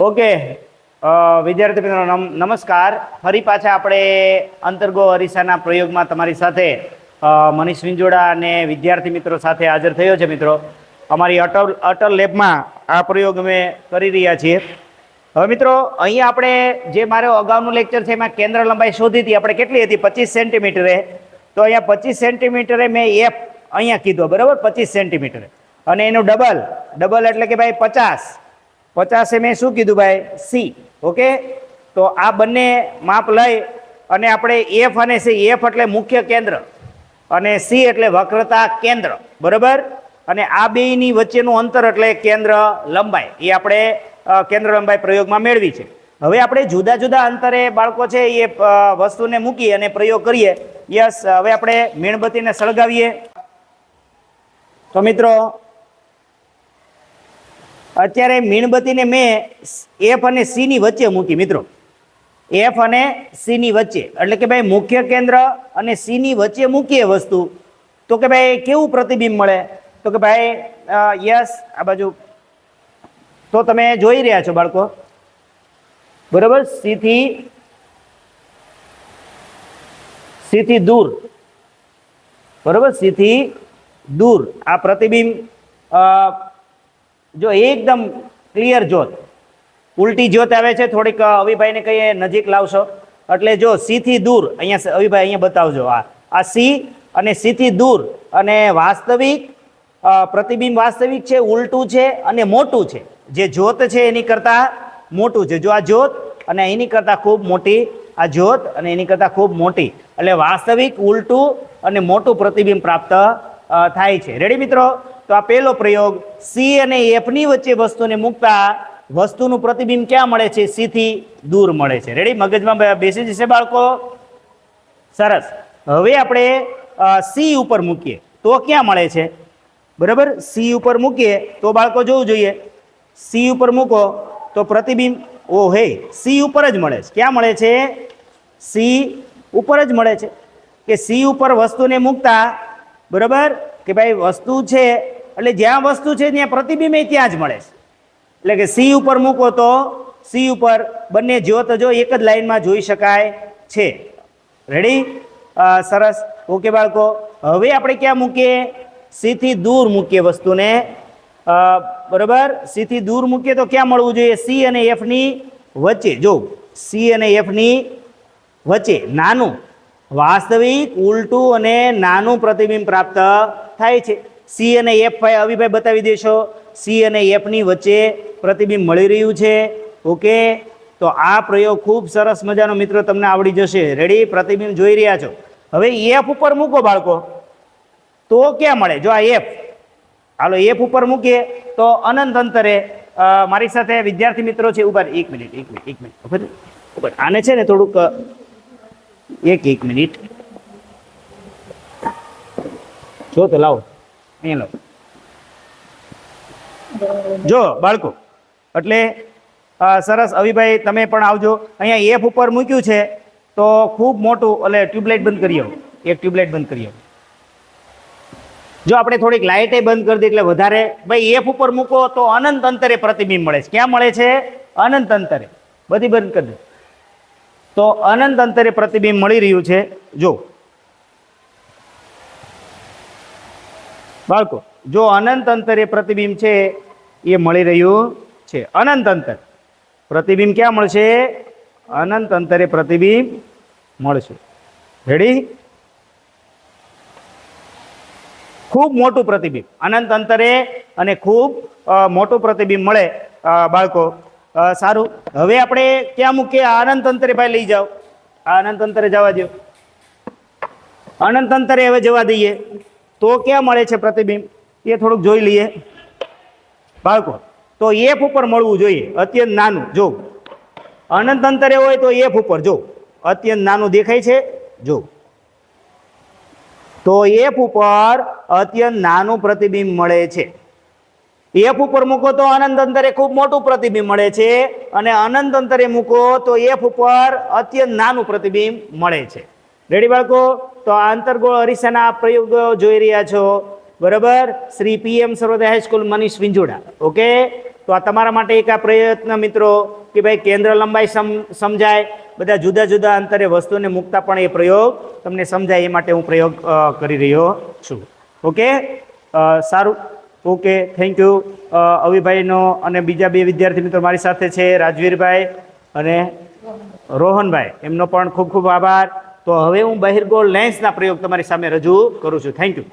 Okay વિદ્યાર્થી મિત્રો, નમ- નમસ્કાર. ફરી પાછા આપણે અંતર્ગો અરીસાના પ્રયોગમાં તમારી સાથે મનીષ વિંજોડા અને વિદ્યાર્થી મિત્રો સાથે હાજર થયો છે મિત્રો. અમારી અટલ અટલ લેબમાં આ પ્રયોગ અમે કરી રહ્યા છીએ. હવે મિત્રો અહીંયા આપણે જે મારો અગાઉનું લેક્ચર છે એમાં કેન્દ્ર લંબાઈ શોધી હતી. આપણે કેટલી હતી? પચીસ સેન્ટીમીટરે. તો અહીંયા પચીસ સેન્ટીમીટરે મેં એફ અહીંયા કીધો, બરાબર? પચીસ સેન્ટીમીટરે. અને એનું ડબલ ડબલ એટલે કે ભાઈ પચાસ. પચાસે મેં શું કીધું ભાઈ? સી. ઓકે? તો આ બંને માપ લઈ અને આપણે એફ અને સી એફ એટલે મુખ્ય કેન્દ્ર અને સી એટલે વક્રતા કેન્દ્ર. બરાબર? અને આ બેયની વચ્ચેનું અંતર એટલે કેન્દ્ર લંબાઈ. એ આપણે કેન્દ્ર લંબાઈ પ્રયોગમાં મેળવી છે. હવે આપણે જુદા જુદા અંતરે બાળકો છે એ વસ્તુને મૂકી અને પ્રયોગ કરીએ. યસ, હવે આપણે મીણબત્તીને સળગાવીએ. તો મિત્રો અત્યારે મીણબત્તીને મેં એફ અને સી ની વચ્ચે મૂકી, મિત્રો. એફ અને સી ની વચ્ચે. એટલે કે ભાઈ મુખ્ય કેન્દ્ર અને સી ની વચ્ચે મૂકીએ વસ્તુ. તો કે ભાઈ કેવું પ્રતિબિંબ મળે? તો કે ભાઈ યસ આ બાજુ. તો તમે જોઈ રહ્યા છો, બાળકો. બરોબર? સીથી સીથી દૂર. બરોબર? સીથી દૂર. આ પ્રતિબિંબ જો એકદમ ક્લિયર જોત ઉલટી જ્યોત આવે છે, થોડીક અવિભાઈને કહીએ, નજીક લાવશો. એટલે જો સીથી દૂર, અહીંયા અવિભાઈ અહીંયા બતાવજો. આ આ સી અને સીથી દૂર અને વાસ્તવિક પ્રતિબિંબ વાસ્તવિક છે, ઉલટું છે અને મોટું છે. જે જ્યોત છે એની કરતાં મોટું છે. જો આ જ્યોત અને એની કરતાં ખૂબ મોટી, આ જ્યોત અને એની કરતાં ખૂબ મોટી. એટલે વાસ્તવિક, ઉલટું અને મોટું પ્રતિબિંબ પ્રાપ્ત થાય છે. રેડી મિત્રો? તો આ પહેલો પ્રયોગ સી અને એફની વચ્ચે વસ્તુને મૂકતા વસ્તુનું પ્રતિબિંબ ક્યાં મળે છે? સીથી દૂર મળે છે. રેડી મગજમાં બેસી જશે બાળકો? સરસ. હવે આપણે સી ઉપર મૂકીએ. તો ક્યાં મળે છે? બરાબર? સી ઉપર મૂકીએ તો બાળકો જોવું જોઈએ. સી ઉપર મૂકો તો પ્રતિબિંબ ઓ હે સી ઉપર જ મળે છે. ક્યાં મળે છે? સી ઉપર જ મળે છે. કે સી ઉપર વસ્તુને મૂકતા, બરાબર? કે ભાઈ વસ્તુ છે એટલે જ્યાં વસ્તુ છે ત્યાં પ્રતિબિંબ ત્યાં જ મળે છે. એટલે કે સી ઉપર મૂકો તો સી ઉપર બંને જ્યોત જો એક જ લાઈનમાં જોઈ શકાય છે. રેડી સરસ. ઓકે, બાળકો. હવે આપણે ક્યાં મૂકીએ? સીથી દૂર મૂકીએ વસ્તુને. બરાબર? સીથી દૂર મૂકીએ તો ક્યાં મળવું જોઈએ? સી અને એફની વચ્ચે. જો, સી અને એફની વચ્ચે. નાનું. વાસ્તવિક, ઉલટું અને નાનું પ્રતિબિંબ પ્રાપ્ત થાય છે. સી અને એફ ભાઈ અવિભાઈ બતાવી દેશો. સી અને એફની વચ્ચે પ્રતિબિંબ મળી રહ્યું છે. ઓકે તો આ પ્રયોગ ખૂબ સરસ મજાનો મિત્રો તમને આવડી જશે. રેડી પ્રતિબિંબ જોઈ રહ્યા છો. હવે એફ ઉપર મૂકો બાળકો. તો ક્યાં મળે? જો આ એફ હાલો એફ ઉપર મૂકીએ. તો અનંત અંતરે મારી સાથે વિદ્યાર્થી મિત્રો છે. ઊભા. એક મિનિટ એક મિનિટ એક મિનિટ. રહો. આને છે ને થોડુંક, એક એક મિનિટ. જો તો લાવો. અહીંયા લો. જો, બાળકો, એટલે સરસ અવિભાઈ તમે પણ આવજો. અહીંયા એફ ઉપર મૂક્યું છે, તો ખૂબ મોટું, એટલે ટ્યુબલાઇટ બંધ કરી આવો. એક ટ્યુબલાઇટ બંધ કરી આવો. જો આપણે થોડીક લાઇટે બંધ કરી દઈએ એટલે વધારે, ભાઈ, એફ ઉપર મૂકો તો અનંત અંતરે પ્રતિબિંબ મળે છે. ક્યાં મળે છે? અનંત અંતરે. બધી બંધ કરી દો. તો અનંત અંતરે પ્રતિબિંબ મળી રહ્યું છે. જો બાળકો, જો અનંત અંતરે પ્રતિબિંબ છે, એ મળી રહ્યું છે. અનંત અંતર. પ્રતિબિંબ ક્યાં મળશે? અનંત અંતરે પ્રતિબિંબ મળશે. રેડી ખૂબ મોટું પ્રતિબિંબ. અનંત અંતરે અને ખૂબ મોટું પ્રતિબિંબ મળે. બાળકો સારું. હવે આપણે ક્યાં મૂકીએ? અનંત અંતરે ભાઈ લઈ જાઓ. આ અનંત અંતરે જવા દો અનંત અંતરે હવે જવા દઈએ. તો ક્યાં મળે છે પ્રતિબિંબ? એ થોડુંક જોઈ લઈએ. બાળકો, તો એફ ઉપર મળવું જોઈએ, અત્યંત નાનું. જો, અનંત અંતરે હોય તો એફ ઉપર, જો, અત્યંત નાનું દેખાય છે, જો. તો એફ ઉપર અત્યંત નાનું પ્રતિબિંબ મળે છે. એફ ઉપર મૂકો તો અનંત અંતરે ખૂબ મોટું પ્રતિબિંબ મળે છે અને અનંત અંતરે મૂકો તો એફ ઉપર અત્યંત નાનું પ્રતિબિંબ મળે છે. રેડી બાળકો? તો આ અંતર્ગોળ અરીસાના આ પ્રયોગો જોઈ રહ્યા છો. બરાબર? Shri P M Sarvoday high school Manish Vinjoda. Okay? તો આ તમારા માટે એક આ પ્રયત્ન મિત્રો, કે ભાઈ કેન્દ્ર લંબાઈ સમ, સમજાય. બધા જુદા જુદા અંતરે વસ્તુને મૂકતા પણ એ પ્રયોગ. તમને સમજાય એ માટે હું પ્રયોગ કરી રહ્યો છું. ઓકે? સારું. Okay, thank you. અવિભાઈનો અને બીજા બે વિદ્યાર્થી મિત્રો મારી સાથે છે, રાજવીરભાઈ અને રોહનભાઈ. એમનો પણ ખૂબ ખૂબ આભાર. તો હવે હું બહિર્ગોળ લેન્સના પ્રયોગ તમારી સામે રજૂ કરું છું. Thank you